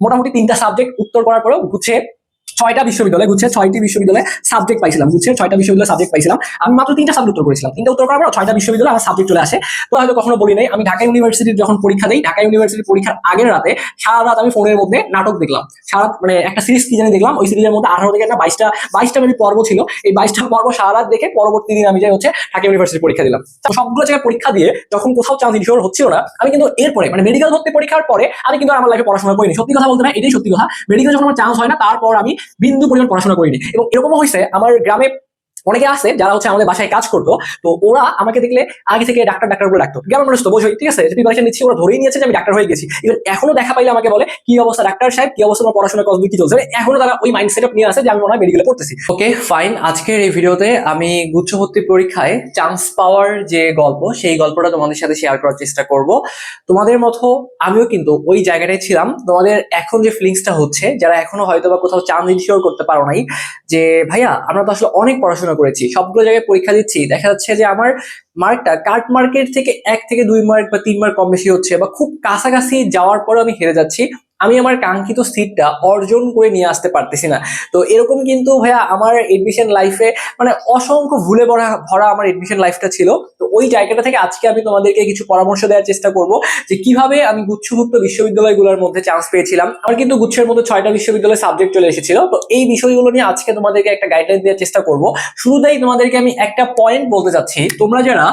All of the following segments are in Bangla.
মোটামুটি তিনটা সাবজেক্ট উত্তর করার পরেও গুছিয়ে ছয়টা বিশ্ববিদ্যালয় গুছিয়ে ছয়টি বিশ্ববিদ্যালয়ে সাবজেক্ট পাইছিলাম গুছিয়ে ছয়টা বিশ্ববিদ্যালয় সাবজেক্ট পাইছিলাম। আমি মাত্র তিনটা সাবজেক্ট উত্তর করেছিলাম। তিনটা উত্তর করার পর ছয়টা বিশ্ববিদ্যালয় আমার সাবজেক্ট চলে আসে। তো হয়তো কখনো বলি নাই, আমি ঢাকা ইউনিভার্সিটির যখন পরীক্ষা দিই, ঢাকা ইউনিভার্সিটির পরীক্ষার আগের রাতে সারা রাত আমি ফোনের মধ্যে নাটক দেখলাম। সারা মানে একটা সিরিজ কি জানি দেখলাম, ওই সিরিজের মধ্যে আঠারো থেকে একটা বাইশটা বাইশটা মেবি পর্ব ছিল। এই বাইশটা পর্ব সারা রাত দেখে পরবর্তী দিন আমি যাই হচ্ছে ঢাকা ইউনিভার্সিটির পরীক্ষা দিলাম। সবগুলো জায়গায় পরীক্ষা দিয়ে যখন কোথাও চান্স ইনশিওর হচ্ছিল না, আমি কিন্তু এরপরে মানে মেডিকেল ভর্তি পরীক্ষার পরে আমি কিন্তু আমার লাইফে পড়াশোনা করিনি। সত্যি কথা বলতে না এটাই সত্যি কথা। মেডিকেল যখন আমার চান্স হয় না, তারপর আমি বিন্দু পরিমাণ পড়াশোনা করিনি। এবং এরকমও হয়েছে আমার গ্রামে অনেকে আছে যারা হচ্ছে আমাদের বাসায় কাজ করতো, তো ওরা আমাকে দেখলে আগে থেকে ডাক্তার ডাক্তার বলে ডাকতো। গ্রামের মানুষ তো বোঝোই ঠিক আছে? প্রিপারেশন নিচ্ছি, ওরা ধরেই নিয়েছে যে আমি ডাক্তার হয়ে গেছি। এবার এখনও দেখা পাইলে আমাকে বলে, কি অবস্থা ডাক্তার সাহেব? কি অবস্থা? তোমার পড়াশোনা কসবি কি চলছে? মানে এখনও তারা ওই মাইন্ড সেট নিয়ে আছে যে আমি হয় মেডিকেলে পড়তেছি। ওকে ফাইন আজকের এই ভিডিওতে আমি গুচ্ছ ভর্তি পরীক্ষায় চান্স পাওয়ার যে গল্প, সেই গল্পটা তোমাদের সাথে শেয়ার করার চেষ্টা করব। তোমাদের মতো আমিও কিন্তু ওই জায়গাটায় ছিলাম। তোমাদের এখন যে ফিলিংসটা হচ্ছে, যারা এখনও হয়তো বা কোথাও চান্স ইনশিওর করতে পারো নাই, যে ভাইয়া, আমরা তো আসলে অনেক পড়াশোনা করেছি, সবগুলো জায়গায় পরীক্ষা দিচ্ছি, দেখা যাচ্ছে যে আমার মার্কটা কার্ট মার্কের থেকে এক থেকে দুই মার্ক বা তিন মার্ক কম বেশি হচ্ছে বা খুব কাছাকাছি যাওয়ার পরে আমি হেরে যাচ্ছি। আমি আমার কাঙ্ক্ষিত সিটটা অর্জন করে নিয়ে আসতে পারতেছি না। তো এরকম কিন্তু ভাইয়া আমার এডমিশন লাইফে মানে অসংখ্য ভুলে ভরা ভরা আমার এডমিশন লাইফটা ছিল। তো ওই জায়গাটা থেকে আজকে আমি তোমাদেরকে কিছু পরামর্শ দেওয়ার চেষ্টা করব যে কীভাবে আমি গুচ্ছভুক্ত বিশ্ববিদ্যালয়গুলোর মধ্যে চান্স পেয়েছিলাম। আমার কিন্তু গুচ্ছের মধ্যে ছয়টা বিশ্ববিদ্যালয় সাবজেক্ট চলে এসেছিল। তো এই বিষয়গুলো নিয়ে আজকে তোমাদেরকে একটা গাইডলাইন দেওয়ার চেষ্টা করব। শুরুতেই তোমাদেরকে আমি একটা পয়েন্ট বলতে চাচ্ছি। তোমরা যারা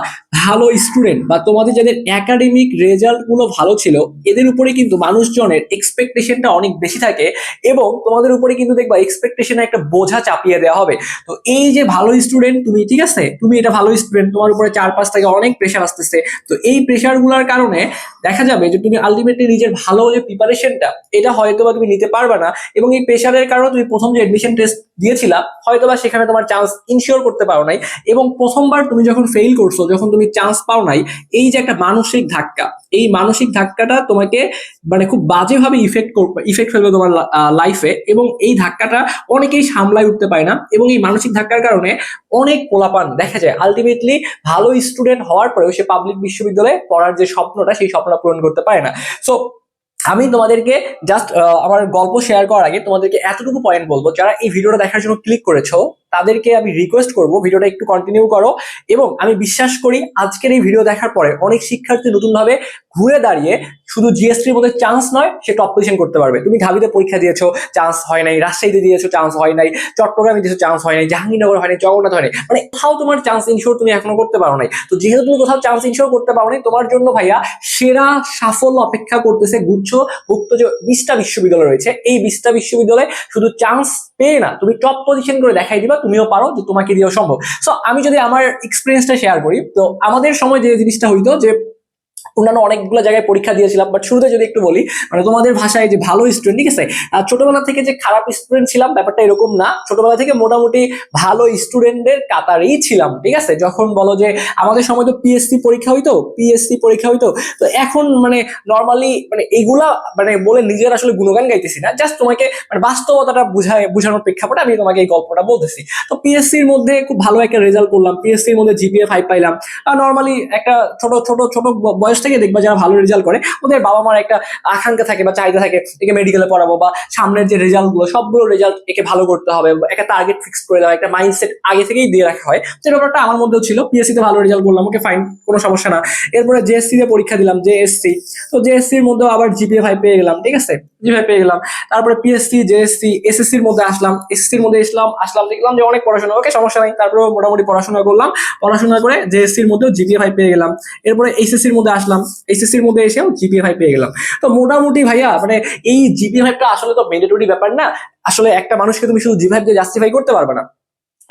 ভালো স্টুডেন্ট বা তোমাদের যাদের একাডেমিক রেজাল্টগুলো ভালো ছিল, এদের উপরে কিন্তু মানুষজনের এক্সপেকটেশনটা অনেক বেশি থাকে এবং তোমাদের উপরে কিন্তু দেখবা এক্সপেকটেশনে একটা বোঝা চাপিয়ে দেওয়া হবে। তো এই যে ভালো স্টুডেন্ট তুমি ঠিক আছে? তুমি এটা ভালো স্টুডেন্ট তোমার উপরে চার পাঁচ থেকে অনেক প্রেশার আসতেছে। তো এই প্রেশারগুলোর কারণে দেখা যাবে যে তুমি আলটিমেটলি নিজের ভালো যে প্রিপারেশনটা এটা হয়তো তুমি নিতে পারবে না এবং এই প্রেশারের কারণে তুমি প্রথম যে এডমিশন টেস্ট দিয়েছিলা হয়তো বা সেখানে তোমার চান্স ইনশিওর করতে পারো নাই এবং প্রথমবার তুমি যখন ফেল করছ, যখন তুমি চান্স পাও নাই, এই যে একটা মানসিক ধাক্কা, এই মানসিক ধাক্কাটা তোমাকে মানে খুব বাজেভাবে ইফেক্ট করবে ইফেক্ট ফেলবে তোমার লাইফে এবং এই ধাক্কাটা অনেকেই সামলায় উঠতে পারে না এবং এই মানসিক ধাক্কার কারণে অনেক পোলাপান দেখা যায়। আলটিমেটলি ভালো স্টুডেন্ট হওয়ার পরেও সে পাবলিক বিশ্ববিদ্যালয়ে পড়ার যে স্বপ্নটা, সেই স্বপ্নটা পূরণ করতে পারি না। সো আমি তোমাদেরকে জাস্ট আমার গল্প শেয়ার করার আগে তোমাদেরকে এতটুকু পয়েন্ট বলব, যারা এই ভিডিওটা দেখার জন্য ক্লিক করেছ তাদেরকে আমি রিকোয়েস্ট করব, ভিডিওটা একটু কন্টিনিউ করো। এবং আমি বিশ্বাস করি আজকের এই ভিডিও দেখার পরে অনেক শিক্ষার্থী নতুনভাবে ঘুরে দাঁড়িয়ে শুধু জিএসটির মধ্যে চান্স নয়, সে টপ পজিশন করতে পারবে। তুমি ঢাবিতে পরীক্ষা দিয়েছ চান্স হয় নাই। রাজশাহীতে দিয়েছ চান্স হয় নাই। চট্টগ্রামে দিয়েছ চান্স হয় নাই। জাহাঙ্গীরনগর হয় নাই, জগন্নাথ হয় নাই। মানে কোথাও তোমার চান্স ইনশোর তুমি এখনও করতে পারো নাই। তো যেহেতু তুমি কোথাও চান্স ইনশোর করতে পারো নাই, তোমার জন্য ভাইয়া সেরা সাফল্য অপেক্ষা করতেছে গুচ্ছ ভুক্ত যে বিশটা বিশ্ববিদ্যালয় রয়েছে, এই বিশটা বিশ্ববিদ্যালয়ে শুধু চান্স পেয়ে না, তুমি টপ পজিশন করে দেখাই দিবা। তুমিও পারো যে তোমাকে দিয়েও সম্ভব। সো আমি যদি আমার এক্সপিরিয়েন্সটা শেয়ার করি, তো আমাদের সময় যে জিনিসটা হইতো যে অন্যান্য অনেকগুলো জায়গায় পরীক্ষা দিয়েছিলাম বাট শুরুতে যদি একটু বলি মানে তোমাদের ভাষায় যে ভালো স্টুডেন্ট ঠিক আছে? ছোটবেলা থেকে যে খারাপ স্টুডেন্ট ছিলাম, ব্যাপারটা এরকম না। ছোটবেলা থেকে মোটামুটি ভালো স্টুডেন্টদের কাতারেই ছিলাম, ঠিক আছে? যখন বলো যে আমাদের সময় তো পিএসসি পরীক্ষা হইতো পিএসসি পরীক্ষা হইতো, তো এখন মানে নর্মালি মানে এগুলা মানে বলে নিজের আসলে গুণগান গাইতেছি না। জাস্ট তোমাকে মানে বাস্তবতাটা বুঝায়, বোঝানোর প্রেক্ষাপটে আমি তোমাকে এই গল্পটা বলতেছি। তো পিএসসির মধ্যে খুব ভালো একটা রেজাল্ট করলাম। পিএসসির মধ্যে জিপিএ ফাইভ পাইলাম। আর নর্মালি একটা ছোট ছোট ছোট বয়স থেকে দেখবা যারা ভালো রেজাল্ট করে, ওদের বাবা মার একটা আকাঙ্ক্ষা থাকে বা চাহিদা থাকে, একে মেডিকেলে পড়াবো বা সামনের যে রেজাল্টগুলো, সবগুলো রেজাল্ট একে ভালো করতে হবে, একটা টার্গেট ফিক্স করে দেওয়া, একটা মাইন্ডসেট আগে থেকেই দিয়ে রাখা হয়। যে ব্যাপারটা আমার মধ্যেও ছিল পিএসসি তে ভালো রেজাল্ট করলাম, ওকে ফাইন কোনো সমস্যা না। এরপরে জেএসসি তে পরীক্ষা দিলাম জেএসসি তো জেএসসি এর মধ্যেও আবার জিপিএ ফাইভ পেয়ে গেলাম, ঠিক আছে? জিপিএ পেয়ে গেলাম। তারপরে পিএসসি জেএসসি এসএসসি এর মধ্যে আসলাম। এসএসসি এর মধ্যে আসলাম আসলাম, দেখলাম যে অনেক পড়াশোনা। ওকে সমস্যা নাই। তারপরে মোটামুটি পড়াশোনা করলাম। পড়াশোনা করে জেএসসি এর মধ্যেও জিপিএ ফাইভ পেয়ে গেলাম। এরপরে এসএসসি এর মধ্যে আসলাম। এইচএসসি এর মধ্যে এসেও জিপিএ ফাইভ পেয়ে গেলাম। তো মোটামুটি ভাইয়া মানে এই জিপিএ ফাইভটা আসলে তো ম্যান্ডেটরি ব্যাপার না। আসলে একটা মানুষকে তুমি শুধু জিপিএ ফাইভ দিয়ে জাস্টিফাই করতে পারবে না।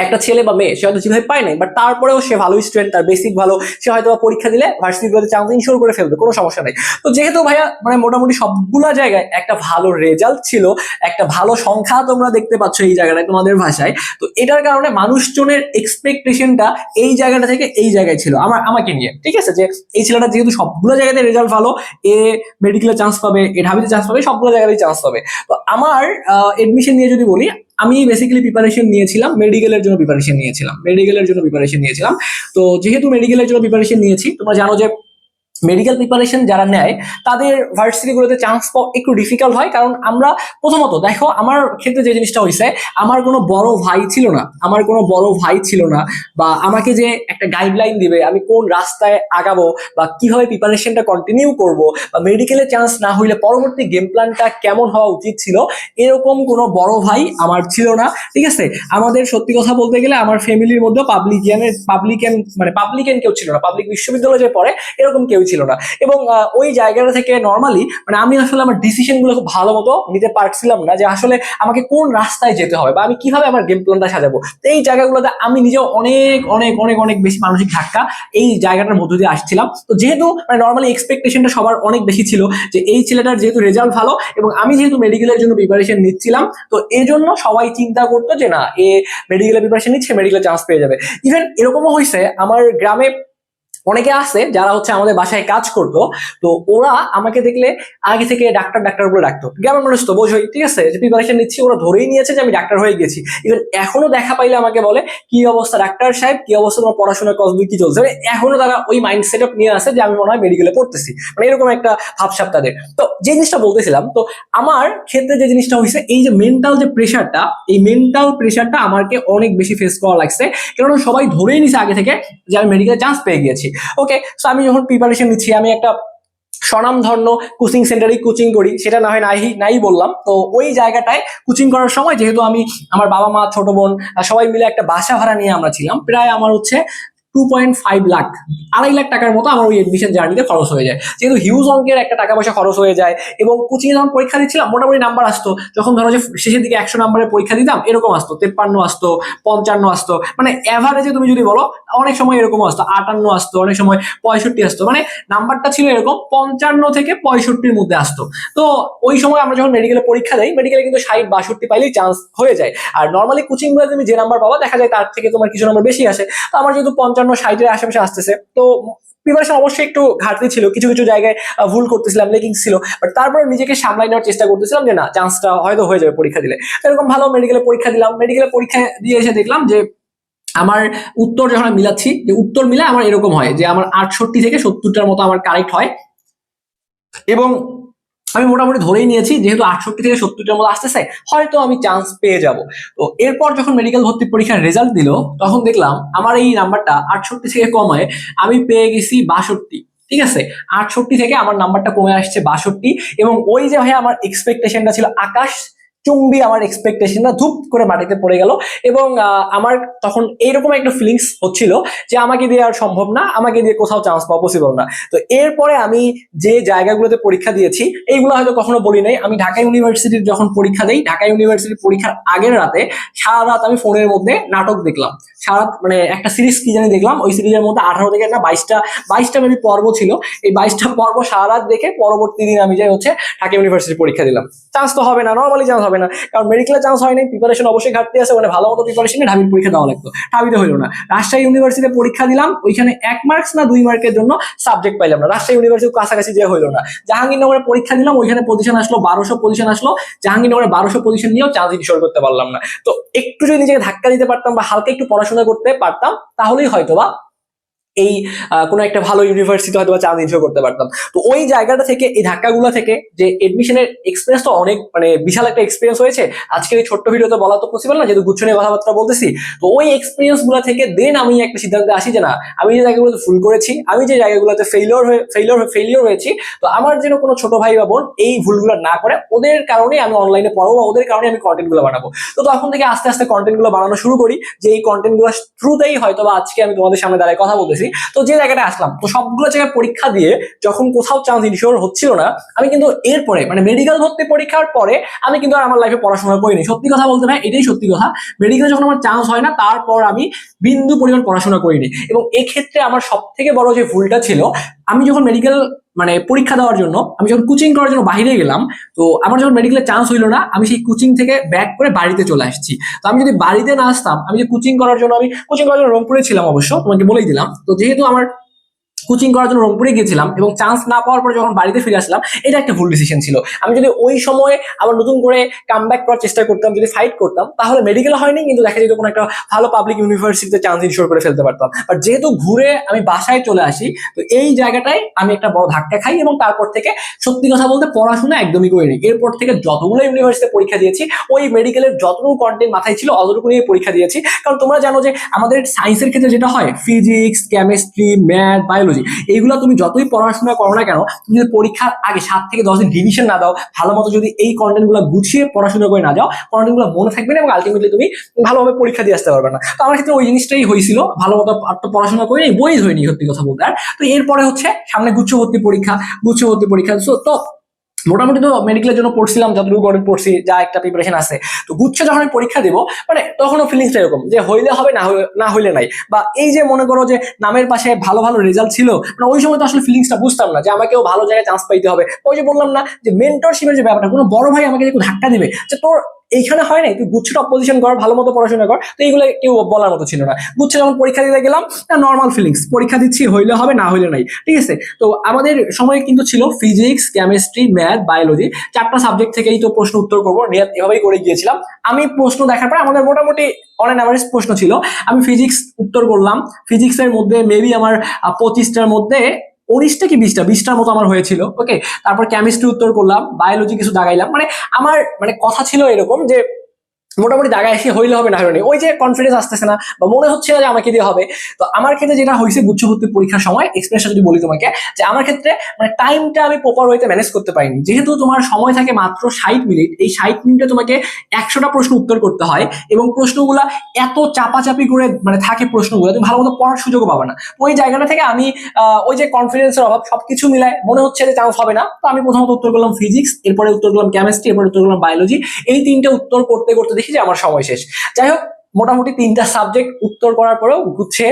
একটা ছেলে বা মেয়ে, সে হয়তো জিভাই পায় নাই বাট তারপরেও সে ভালো স্টুডেন্ট তার বেসিক ভালো, সে হয়তো পরীক্ষা দিলে ভার্সিটিগুলোতে চান্স ইনশোর করে ফেলবে, কোনো সমস্যা নেই। তো যেহেতু ভাইয়া মানে মোটামুটি সবগুলা জায়গায় একটা ভালো রেজাল্ট ছিল, একটা ভালো সংখ্যা তোমরা দেখতে পাচ্ছ এই জায়গাটায় তোমাদের ভাষায়, তো এটার কারণে মানুষজনের এক্সপেকটেশনটা এই জায়গাটা থেকে এই জায়গায় ছিল আমার আমাকে নিয়ে, ঠিক আছে? যে এই ছেলেটা যেহেতু সবগুলো জায়গাতে রেজাল্ট ভালো, এ মেডিকেলে চান্স পাবে, এ ঢাবিতে চান্স পাবে, সবগুলো জায়গাতেই চান্স পাবে। তো আমার এডমিশন নিয়ে যদি বলি আমি বেসিক্যালি প্রিপারেশন নিয়েছিলাম মেডিকেলের জন্য প্রিপারেশন নিয়েছিলাম মেডিকেলের জন্য প্রিপারেশন নিয়েছিলাম। তো যেহেতু মেডিকেলের জন্য প্রিপারেশন নিয়েছি, তোমরা জানো যে মেডিকেল প্রিপারেশন যারা নেয়, তাদের ভার্সিটিগুলোতে চান্স পাওয়া একটু ডিফিকাল্ট হয়। কারণ আমরা প্রথমত, দেখো, আমার ক্ষেত্রে যে জিনিসটা হয়েছে আমার কোনো বড় ভাই ছিল না। আমার কোনো বড় ভাই ছিল না। বা আমাকে যে একটা গাইডলাইন দিবে, আমি কোন রাস্তায় আগাবো বা কীভাবে প্রিপারেশনটা কন্টিনিউ করব বা মেডিকেলে চান্স না হইলে পরবর্তী গেম প্ল্যানটা কেমন হওয়া উচিত ছিল, এরকম কোনো বড় ভাই আমার ছিল না। ঠিক আছে? আমাদের সত্যি কথা বলতে গেলে আমার ফ্যামিলির মধ্যে পাবলিকিয়ানের পাবলিকান মানে পাবলিকান কেউ ছিল না। পাবলিক বিশ্ববিদ্যালয়ে যে পড়ে, এরকম কেউ ছিল না। এবং ওই জায়গাটা থেকে নর্মালি মানে আমি আসলে আমার ডিসিশনগুলো খুব ভালো মতো নিতে পারছিলাম না যে আসলে আমাকে কোন রাস্তায় যেতে হবে বা আমি কীভাবে আমার গেম প্ল্যানটা সাজাবো। এই জায়গাগুলোতে আমি নিজেও অনেক অনেক অনেক অনেক বেশি মানসিক ধাক্কা এই জায়গাটার মধ্য দিয়ে আসছিলাম। তো যেহেতু মানে নর্মালি এক্সপেকটেশনটা সবার অনেক বেশি ছিল যে এই ছেলেটার যেহেতু রেজাল্ট ভালো এবং আমি যেহেতু মেডিকেলের জন্য প্রিপারেশন নিচ্ছিলাম, তো এই জন্য সবাই চিন্তা করতো যে না, এ মেডিকেলের প্রিপারেশন নিচ্ছে মেডিকেলে চান্স পেয়ে যাবে। ইভেন এরকমও হয়েছে আমার গ্রামে অনেকে আছে যারা হচ্ছে আমাদের বাসায় কাজ করতো, তো ওরা আমাকে দেখলে আগে থেকে ডাক্তার ডাক্তার বলে ডাকতো। গ্রামের মানুষ তো বোঝোই, ঠিক আছে? যে প্রিপারেশন নিচ্ছি, ওরা ধরেই নিয়েছে যে আমি ডাক্তার হয়ে গেছি। ইভেন এখনও দেখা পাইলে আমাকে বলে, কি অবস্থা ডাক্তার সাহেব? কি অবস্থা তোমার পড়াশোনার কসবি কি চলছে? মানে এখনও তারা ওই মাইন্ড সেট আপ নিয়ে আসে যে আমি মনে হয় মেডিকেলে পড়তেছি। মানে এরকম একটা ভাবসাব তাদের। তো যে জিনিসটা বলতেছিলাম, তো আমার ক্ষেত্রে যে জিনিসটা হয়েছে এই যে মেন্টাল যে প্রেশারটা এই মেন্টাল প্রেশারটা আমাকে অনেক বেশি ফেস করা লাগছে। কারণ সবাই ধরেই নিছে আগে থেকে যে আমি মেডিকেল চান্স পেয়ে গিয়েছি। ওকে সো আমি যখন প্রিপারেশন নিচ্ছি, আমি একটা স্বনামধন্য কোচিং সেন্টারে কোচিং করি। সেটা না হয় নাই নাই বললাম। তো ওই জায়গাটায় কোচিং করার সময় যেহেতু আমি আমার বাবা মা ছোট বোন, সবাই মিলে একটা বাসা ভাড়া নিয়ে আমরা ছিলাম, প্রায় আমার হচ্ছে টু পয়েন্ট ফাইভ লাখ আড়াই লাখ টাকার মতো আমার ওই এডমিশন জার্নিতে খরচ হয়ে যায়। যেহেতু হিউজ অঙ্কের একটা টাকা পয়সা খরচ হয়ে যায় এবং কোচিং এ যখন পরীক্ষা দিচ্ছিলাম, মোটামুটি নাম্বার আসতো। যখন ধরো যে শেষের দিকে একশো নাম্বারের পরীক্ষা দিতাম, এরকম আসতো। তেপ্পান্ন আসতো, পঞ্চান্ন আসতো মানে অ্যাভারেজে তুমি যদি বলো, অনেক সময় এরকম আসতো। আটান্ন আসতো, অনেক সময় পঁয়ষট্টি আসতো। মানে নাম্বারটা ছিল এরকম, পঞ্চান্ন থেকে পঁয়ষট্টির মধ্যে আসতো। তো ওই সময় আমরা যখন মেডিকেলে পরীক্ষা দেই মেডিকেলে কিন্তু ষাট, বাষট্টি পাইলেই চান্স হয়ে যায়। আর নর্মালি কোচিংগুলো তুমি যে নাম্বার পাবা, দেখা যায় তার থেকে তোমার কিছু নাম্বার বেশি আসে। তো আমার যেহেতু পঞ্চান্ন ষাটের আশেপাশে আসতেছে। তো প্রিপারেশন অবশ্যই একটু ঘাটতি ছিল, কিছু কিছু জায়গায় ভুল করতেছিলাম লেগিংস ছিল বাট তারপরে নিজেকে সামলাই নেওয়ার চেষ্টা করতেছিলাম যে না চান্সটা হয়তো হয়ে যাবে পরীক্ষা দিলে। এরকম ভালো মেডিকেলে পরীক্ষা দিলাম। মেডিকেলে পরীক্ষা দিয়ে এসে দেখলাম যে আমার উত্তর যখন আমি মিলাচ্ছি, যে উত্তর মিলে আমার এরকম হয় যে আমার আটষট্টি থেকে সত্তরটার মতো আমার কারেক্ট হয়। এবং আমি মোটামুটি ধরেই নিয়েছি, যেহেতু আটষট্টি থেকে সত্তরটার মতো আসতেছে, হয়তো আমি চান্স পেয়ে যাব। তো এরপর যখন মেডিকেল ভর্তি পরীক্ষার রেজাল্ট দিল, তখন দেখলাম আমার এই নাম্বারটা আটষট্টি থেকে কমায় আমি পেয়ে গেছি বাষট্টি। ঠিক আছে? আটষট্টি থেকে আমার নাম্বারটা কমে আসছে বাষট্টি এবং ওই যে ভাই আমার এক্সপেকটেশনটা ছিল আকাশ চুম্বি আমার এক্সপেকটেশনটা ধূপ করে মাটিতে পড়ে গেল এবং আমার তখন এইরকম একটা ফিলিংস হচ্ছিল যে আমাকে দিয়ে আর সম্ভব না, আমাকে দিয়ে কোথাও চান্স পাওয়া পসিবল না। তো এরপরে আমি যে জায়গাগুলোতে পরীক্ষা দিয়েছি, এইগুলো হয়তো কখনো বলি নাই। আমি ঢাকা ইউনিভার্সিটির যখন পরীক্ষা দেই, ঢাকা ইউনিভার্সিটির পরীক্ষার আগের রাতে সারা রাত আমি ফোনের মধ্যে নাটক দেখলাম। সারা মানে একটা সিরিজ কি জানি দেখলাম, ওই সিরিজের মধ্যে আঠারো থেকে না বাইশটা বাইশটা মেবি পর্ব ছিল। এই বাইশটা পর্ব সারা রাত দেখে পরবর্তী দিন আমি যাই হচ্ছে ঢাকা ইউনিভার্সিটির পরীক্ষা দিলাম। চান্স তো হবে না নর্মালি চান্স হবে না। কারণ মেডিকেলে চান্স হয় নাই প্রিপারেশন অবশ্যই ঘাটতি আছে মানে ভালো মতো প্রিপারেশনে ঢাবির পরীক্ষা দেওয়া লাগতো। ঢাবিতে হইল না। রাজশাহী ইউনিভার্সিটিতে পরীক্ষা দিলাম, ওইখানে এক মার্কস না দুই মার্কের জন্য সাবজেক্ট পাইলাম না। রাজশাহী ইউনিভার্সিটির কাছাকাছি যে হইল না। জাহাঙ্গীরনগরে পরীক্ষা দিলাম, ওইখানে পজিশন আসলো বারোশো পজিশন আসলো। জাহাঙ্গীরনগরে বারোশো পজিশন নিয়েও চান্স ইনশোর করতে পারলাম না। তো একটু যদি নিজেকে ধাক্কা দিতে পারতাম বা হালকা একটু পড়াশোনা করতে পারতাম, তাহলেই হয়তো বা এই কোনো একটা ভালো ইউনিভার্সিটি হয়তো বা চান্স ইনশোর করতে পারতাম। তো ওই জায়গাটা থেকে, এই ধাক্কাগুলো থেকে যে এডমিশনের এক্সপিরিয়েন্স তো অনেক মানে বিশাল একটা এক্সপিরিয়েন্স হয়েছে। আজকে এই ছোট্ট ভিডিওতে বলা তো পসিবল না, যেহেতু গুচ্ছ নিয়ে কথাবার্তা বলতেছি। তো ওই এক্সপিরিয়েন্সগুলো থেকে দেন আমি একটা সিদ্ধান্তে আসি যে না, আমি যে জায়গাগুলোতে ভুল করেছি, আমি যে জায়গাগুলোতে ফেলিওর হয়ে ফেলিওর ফেলিওর হয়েছি, তো আমার যেন কোনো ছোট ভাই বা বোন এই ভুলগুলো না করে, ওদের কারণে আমি অনলাইনে পড়াবো বা ওদের কারণে আমি কন্টেন্টগুলো বানাবো। তো তখন থেকে আস্তে আস্তে কন্টেন্টগুলো বানানো শুরু করি, যে এই কন্টেন্টগুলো থ্রুতেই হয়তো বা আজকে আমি তোমাদের সামনে দাঁড়ায় কথা বলতেছি। তো যে জায়গাটা আসলাম, তো সবগুলো জায়গায় পরীক্ষা দিয়ে যখন কোথাও চান্স ইনশিওর হচ্ছিল না, আমি কিন্তু এরপরে মানে মেডিকেল ভর্তি পরীক্ষার পরে আমি কিন্তু আর আমার লাইফে পড়াশোনা করিনি। সত্যি কথা বলতে ভাই, এটাই সত্যি কথা। মেডিকেল যখন আমার চান্স হয় না, তারপর আমি বিন্দু পরিমাণ পড়াশোনা করিনি। এবং এক্ষেত্রে আমার সব থেকে বড় যে ভুলটা ছিল, আমি যখন মেডিকেল মানে পরীক্ষা দেওয়ার জন্য, আমি যখন কোচিং করার জন্য বাইরে গেলাম, তো আমার যখন মেডিকেলের চান্স হইল না, আমি সেই কোচিং থেকে ব্যাক করে বাড়িতে চলে আসছি। তো আমি যদি বাড়িতে না আসতাম, আমি যে কোচিং করার জন্য, আমি কোচিং করার জন্য রংপুরে ছিলাম অবশ্য, তোমাকে বলেই দিলাম। তো যেহেতু আমার কোচিং করার জন্য রংপুরে গিয়েছিলাম এবং চান্স না পাওয়ার পরে যখন বাড়িতে ফিরে আসলাম, এটা একটা ভুল ডিসিশন ছিল। আমি যদি ওই সময় আবার নতুন করে কাম ব্যাক করার চেষ্টা করতাম, যদি ফাইট করতাম, তাহলে মেডিকেল হয়নি, কিন্তু দেখা যেত কোনো একটা ভালো পাবলিক ইউনিভার্সিটিতে চান্স ইনশোর করে ফেলতে পারতাম। বাট যেহেতু ঘুরে আমি বাসায় চলে আসি, তো এই জায়গাটায় আমি একটা বড় ধাক্কা খাই এবং তারপর থেকে সত্যি কথা বলতে পড়াশোনা একদমই করিনি। এরপর থেকে যতগুলো ইউনিভার্সিটিতে পরীক্ষা দিয়েছি, ওই মেডিকেলের যতটুকু কন্টেন্ট মাথায় ছিল অতটুকু নিয়ে পরীক্ষা দিয়েছি। কারণ তোমরা জানো যে আমাদের সায়েন্সের ক্ষেত্রে যেটা হয় ফিজিক্স কেমিস্ট্রি ম্যাথ বায়োলজি এইগুলো তুমি যতই পড়াশোনা করো না কেন, তুমি যদি পরীক্ষার আগে সাত থেকে দশ দিন ডিভিশন না দাও, ভালো মতো যদি এই কন্টেন্টগুলো গুছিয়ে পড়াশোনা করে না যাও কন্টেন্টগুলো মনে থাকবে না এবং আলটিমেটলি তুমি ভালোভাবে পরীক্ষা দিয়ে আসতে পারবে না। তো আমার ক্ষেত্রে ওই জিনিসটাই হয়েছিল, ভালো মতো পড়াশোনা করি বই হয়নি সত্যি কথা বলতে। আর তো এরপরে হচ্ছে সামনে গুচ্ছ ভর্তি পরীক্ষা গুচ্ছ ভর্তি পরীক্ষা তো মোটামুটি তো মেডিকেলের জন্য পড়ছিলাম, যতটুকু গণিত পড়ছি, যা একটা প্রিপারেশন আছে। তো গুচ্ছ যখন পরীক্ষা দেবো মানে তখনও ফিলিংসটা এরকম যে হইলে হবে, না না হইলে নাই। বা এই যে মনে করো যে নামের পাশে ভালো ভালো রেজাল্ট ছিল মানে ওই সময় তো আসলে ফিলিংসটা বুঝতাম না যে আমাকেও ভালো জায়গায় চান্স পাইতে হবে। ওই যে বললাম না যে মেন্টরশিপের যে ব্যাপারটা, কোনো বড় ভাই আমাকে যে ধাক্কা দিবে, যে তোর এইখানে হয় নাই তুই গুচ্ছটা অপোজিশন কর, ভালো মতো পড়াশোনা কর, তো এইগুলো কেউ বলার মতো ছিল না। গুচ্ছে যখন পরীক্ষা দিতে গেলাম নর্মাল ফিলিংস পরীক্ষা দিচ্ছি, হইলে হবে, না হইলে নাই, ঠিক আছে? তো আমাদের সময় কিন্তু ছিল ফিজিক্স কেমিস্ট্রি ম্যাথ বায়োলজি চারটা সাবজেক্ট থেকেই তো প্রশ্ন উত্তর করব নিয়ত এভাবেই করে গিয়েছিলাম। আমি প্রশ্ন দেখার পর আমাদের মোটামুটি অন অ্যাভারেজ প্রশ্ন ছিল। আমি ফিজিক্স উত্তর করলাম ফিজিক্সের মধ্যে মেবি আমার পঁচিশটার মধ্যে উনিশটা কি বিশটা? বিশটার মতো আমার হয়েছিল ওকে তারপর কেমিস্ট্রি উত্তর করলাম বায়োলজি কিছু দাগাইলাম মানে আমার মানে কথা ছিল এরকম যে মোটামুটি দাগায় এসে হইলে হবে না ওই যে কনফিডেন্স আসতেছে না, বা মনে হচ্ছে না যে আমাকে দিয়ে হবে। তো আমার ক্ষেত্রে যেটা হয়েছে গুচ্ছভর্তি পরীক্ষার সময় এক্সপিরিয়েন্সটা যদি বলি তোমাকে, যে আমার ক্ষেত্রে মানে টাইমটা আমি প্রপার ওয়েতে ম্যানেজ করতে পারিনি। যেহেতু তোমার সময় থাকে মাত্র ষাট মিনিট এই ষাট মিনিটে তোমাকে একশোটা প্রশ্ন উত্তর করতে হয় এবং প্রশ্নগুলা এত চাপাচাপি করে মানে থাকে প্রশ্নগুলো, তুমি ভালো মতো পড়ার সুযোগও পাবে না। ওই জায়গাটা থেকে আমি ওই যে কনফিডেন্সের অভাব, সবকিছু মিলায় মনে হচ্ছে যে চান্স হবে না। তো আমি প্রথমত উত্তর করলাম ফিজিক্স এরপরে উত্তর করলাম কেমিস্ট্রি এরপরে উত্তর করলাম বায়োলজি এই তিনটে উত্তর করতে করতে দেখি যে আমার সময় শেষ। যাই হোক মোটামুটি তিনটা সাবজেক্ট উত্তর করার পরেও গুচ্ছে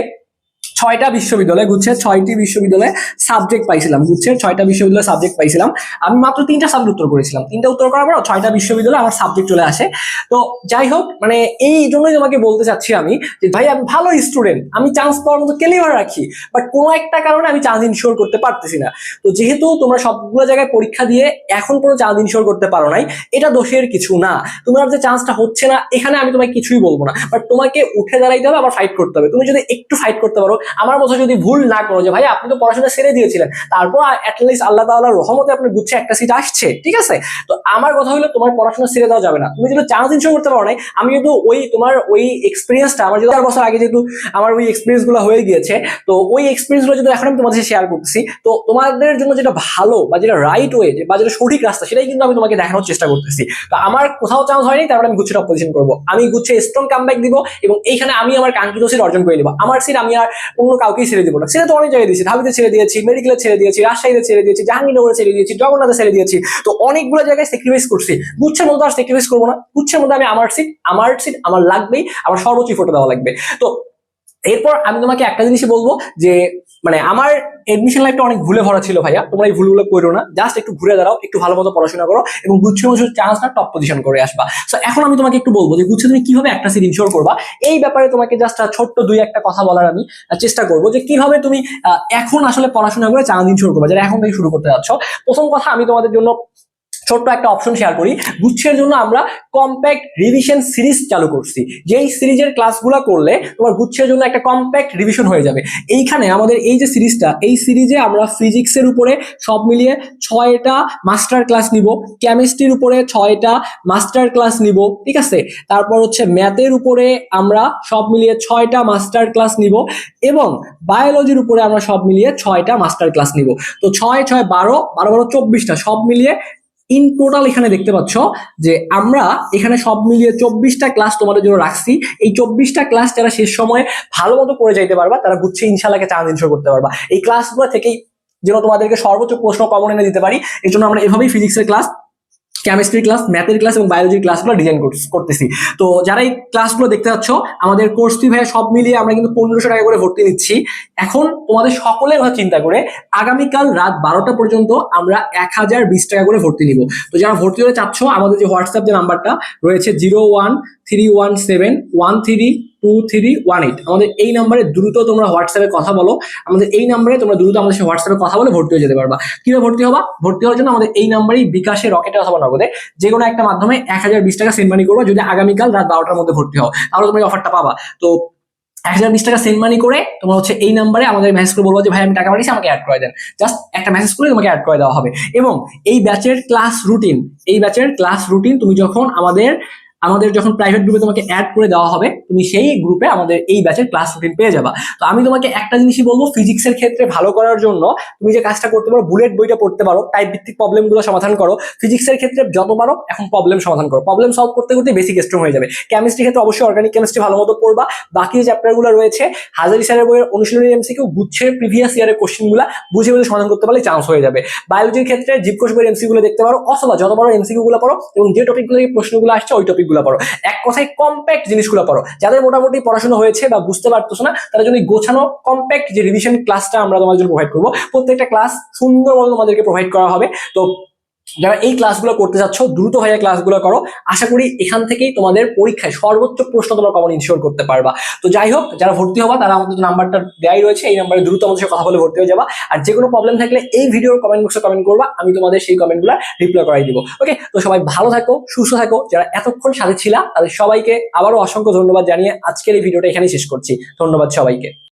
ছয়টা বিশ্ববিদ্যালয় গুচ্ছে ছয়টি বিশ্ববিদ্যালয়ে সাবজেক্ট পাইছিলাম, গুচ্ছের ছয়টা বিশ্ববিদ্যালয়ে সাবজেক্ট পাইছিলাম। আমি মাত্র তিনটা সাবজেক্ট উত্তর করেছিলাম। তিনটা উত্তর করার পর ছয়টা বিশ্ববিদ্যালয়ে আমার সাবজেক্ট চলে আসে। তো যাই হোক মানে এই জন্যই তোমাকে বলতে চাচ্ছি আমি যে, ভাই, আমি ভালো স্টুডেন্ট আমি চান্স পাওয়ার মতো ক্যালিভার রাখি বাট কোনো একটা কারণে আমি চান্স ইনশোর করতে পারতেছি না। তো যেহেতু তোমরা সবগুলো জায়গায় পরীক্ষা দিয়ে এখন কোনো চান্স ইনশোর করতে পারো নাই, এটা দোষের কিছু না। তোমার যে চান্সটা হচ্ছে না, এখানে আমি তোমাকে কিছুই বলব না বাট তোমাকে উঠে দাঁড়াইতে হবে, আবার ফাইট করতে হবে। তুমি যদি একটু ফাইট করতে পারো আমার মতো যদি ভুল না করো যে ভাই আপনি তো পড়াশোনা ছেড়ে দিয়েছিলেন। তারপর অ্যাটলিস্ট আল্লাহ তাআলার রহমতে আপনার গুচ্ছে একটা সিট আসছে, ঠিক আছে? তো আমার কথা হলো, তোমার পড়াশোনা ছেড়ে দেওয়া যাবে না। তুমি যদি চান্স ইনশোর করতে পারো নাই, আমি কিন্তু ওই তোমার ওই এক্সপিরিয়েন্সটা আমার যদি চার বছর আগে যেহেতু আমার ওই এক্সপিরিয়েন্সগুলো হয়ে গিয়েছে, তো ওই এক্সপিরিয়েন্সগুলো যদি এখন আমি তোমাদের শেয়ার করতেছি, তো তোমাদের জন্য যেটা ভালো বা যেটা রাইট ওয়ে বা যেটা সঠিক রাস্তা, সেটাই কিন্তু আমি তোমাকে দেখানোর চেষ্টা করতেছি। তো আমার কোথাও চান্স হয়নি, তারপরে আমি গুচ্ছের অপোজিশন করব। আমি গুচ্ছে স্ট্রং কামব্যাক দিব এবং এইখানে আমি আমার কাঙ্ক্ষিত সিট অর্জন করে নিবো। আমার সিট আমি আর অন্য কাউকেই ছেড়ে দিব না। সেটা তো অনেক জায়গায় দিয়েছি। ঢাবিতে ছেড়ে দিয়েছি, মেডিকেলে ছেড়ে দিয়েছি, রাজশাহীতে ছেড়ে দিয়েছি, জাহাঙ্গীরনগরে ছেড়ে দিয়েছি, জগন্নাথে ছেড়ে দিয়েছি। তো অনেকগুলো জায়গায় স্যাক্রিফাইস করছি। গুচ্ছের মধ্যে আর স্যাক্রিফাইস করব না। গুচ্ছের মধ্যে আমি আমার সিট আমার সিট আমার লাগবেই। আমার সর্বোচ্চ ফটো দেওয়া লাগবে। তো এরপর আমি তোমাকে একটা জিনিসই বলব যে মানে আমার এডমিশন লাইফটা অনেক ভুলে ভরা ছিল ভাইয়া। তোমরা এই ভুলগুলো করো না। জাস্ট একটু ঘুরে দাঁড়াও, একটু ভালো মতো পড়াশোনা করো এবং গুচ্ছ চান্স চান্সটা টপ পজিশন করে আসবা। সো এখন আমি তোমাকে একটু বলব যে, গুচ্ছে, তুমি কীভাবে একটা সিট ইনশোর করবা? এই ব্যাপারে তোমাকে জাস্ট ছোট্ট দুই একটা কথা বলার আমি চেষ্টা করব যে, কীভাবে তুমি এখন আসলে পড়াশোনা করে চান্স ইনশোর করবা যেটা এখন থেকে শুরু করতে যাচ্ছ। প্রথম কথা আমি তোমাদের জন্য ছোট্ট একটা অপশন শেয়ার করি। গুচ্ছের জন্য আমরা কম্প্যাক্ট রিভিশন সিরিজ চালু করছি। যেই সিরিজের ক্লাসগুলো করলে তোমার গুচ্ছের জন্য একটা কম্প্যাক্ট রিভিশন হয়ে যাবে। এইখানে আমাদের এই যে সিরিজটা এই সিরিজে আমরা ফিজিক্সের উপরে সব মিলিয়ে ছয়টা মাস্টার ক্লাস নিব। কেমিস্ট্রির উপরে ছয়টা মাস্টার ক্লাস নিব, ঠিক আছে? তারপর হচ্ছে ম্যাথের উপরে আমরা সব মিলিয়ে ছয়টা মাস্টার ক্লাস নিব এবং বায়োলজির উপরে আমরা সব মিলিয়ে ছয়টা মাস্টার ক্লাস নিব। তো ছয় ছয়, বারো বারো বারো, চব্বিশটা সব মিলিয়ে ইন টোটাল এখানে দেখতে পাচ্ছ যে আমরা এখানে সব মিলিয়ে চব্বিশটা ক্লাস তোমাদের জন্য রাখছি। এই চব্বিশটা ক্লাস যারা শেষ সময়ে ভালো মতো করে যাইতে পারবা, তারা গুচ্ছে ইনশাল্লাহকে চান্স ইনশোর করতে পারবা। এই ক্লাসগুলো থেকেই যেন তোমাদেরকে সর্বোচ্চ প্রশ্ন কমন এনে দিতে পারি এই জন্য আমরা এভাবেই ফিজিক্সের ক্লাস কেমিস্ট্রি ক্লাস ম্যাথের ক্লাস এবং বায়োলজির ক্লাসগুলো ডিজাইন করতেছি। তো যারা এই ক্লাসগুলো দেখতে পাচ্ছ আমাদের কোর্স ফি ভাইয়া সব মিলিয়ে আমরা কিন্তু পনেরোশো টাকা করে ভর্তি নিচ্ছি। এখন তোমাদের সকলের কথা চিন্তা করে, আগামীকাল রাত বারোটা পর্যন্ত আমরা এক হাজার বিশ টাকা করে ভর্তি নিব। তো যারা ভর্তি হতে চাচ্ছ, আমাদের যে হোয়াটসঅ্যাপ যে নাম্বারটা রয়েছে zero one three one seven one three two three one eight আমাদের এই নাম্বারে দ্রুত তোমরা হোয়াটসঅ্যাপে কথা বলো। আমাদের এই নাম্বারে তোমরা দ্রুত আমাদের সাথে হোয়াটসঅ্যাপে কথা বলে ভর্তি হয়ে যেতে পারবা। কীভাবে ভর্তি হবা? ভর্তি হওয়ার জন্য আমাদের এই নাম্বারেই বিকাশে রকেটে অথবা নগদে। যে কোনো একটা মাধ্যমে এক হাজার বিশ টাকা সেন্ড মানি করব। যদি আগামীকাল রাত বারোটার মধ্যে ভর্তি হও, তাহলে তুমি অফারটা পাবা। তো এক হাজার বিশ টাকা সেন্ড মানি করে তোমরা হচ্ছে এই নাম্বারে আমাদের মেসেজ করে বলব যে, ভাই, আমি টাকা পাঠিয়েছি, আমাকে অ্যাড করে দেন। জাস্ট একটা মেসেজ করে তোমাকে অ্যাড করে দেওয়া হবে। এবং এই ব্যাচের ক্লাস রুটিন এই ব্যাচের ক্লাস রুটিন তুমি যখন আমাদের আমাদের যখন প্রাইভেট গ্রুপে তোমাকে অ্যাড করে দেওয়া হবে, তুমি সেই গ্রুপে আমাদের এই ব্যাচের ক্লাস রুটিন পেয়ে যাবা। তো আমি তোমাকে একটা জিনিসই বলব ফিজিক্সের ক্ষেত্রে ভালো করার জন্য তুমি যে কাজটা করতে পারো বুলেট বইটা পড়তে পারো টাইপ ভিত্তিক প্রবলেমগুলো সমাধান করো। ফিজিক্সের ক্ষেত্রে যত পারো, এখন প্রবলেম সমাধান করো। প্রবলেম সলভ করতে করতে বেসিক স্ট্রং হয়ে যাবে। কেমিস্ট্রি ক্ষেত্রে অবশ্যই অর্গানিক কেমিস্ট্রি ভালো মতো পড়বা। বাকি যে চ্যাপ্টারগুলো রয়েছে, হাজারি স্যারের বইয়ের অনুশীলনী এমসিকিউ গুচ্ছের প্রিভিয়াস ইয়ারের কোশ্চেনগুলো বুঝে বুঝে সমাধান করতে পারলে চান্স হয়ে যাবে। বায়োলজির ক্ষেত্রে জীবকোষ বইয়ের এমসিকিউ গুলো দেখতে পারো, অথবা যত বড় এমসিকিউ গুলো পড়ো, এবং যে টপিকগুলো প্রশ্নগুলো আসছে, ওই টপিকগুলো পড়ো। এক কথায় কম্প্যাক্ট জিনিসগুলো পড়ো। যাদের মোটামুটি পড়াশোনা হয়েছে বা বুঝতে পারতেছো না, তারা জন্য গোছানো কম্প্যাক্ট যে রিভিশন ক্লাসটা আমরা তোমাদের জন্য প্রোভাইড করব, প্রত্যেকটা ক্লাস সুন্দর মতো তোমাদেরকে প্রোভাইড করা হবে। তো যারা এই ক্লাসগুলো করতে যাচ্ছ দ্রুত হয়ে ক্লাসগুলো করো। আশা করি এখান থেকেই তোমাদের পরীক্ষায় সর্বোচ্চ প্রশ্ন তোমরা কমন ইনশিওর করতে পারবা। তো যাই হোক, যারা ভর্তি হবা, তারা আমাদের নাম্বারটা দেয়াই রয়েছে। এই নাম্বারে দ্রুত আমাদের সাথে কথা বলে ভর্তি হয়ে যাবা। আর যে কোনো প্রবলেম থাকলে এই ভিডিওর কমেন্ট বক্সে কমেন্ট করবা। আমি তোমাদের সেই কমেন্টগুলো রিপ্লাই করাই দিব। ওকে তো সবাই ভালো থাকো, সুস্থ থাকো। যারা এতক্ষণ সাথে ছিলা, তাদের সবাইকে আবারও অসংখ্য ধন্যবাদ জানিয়ে আজকের এই ভিডিওটা এখানেই শেষ করছি। ধন্যবাদ সবাইকে।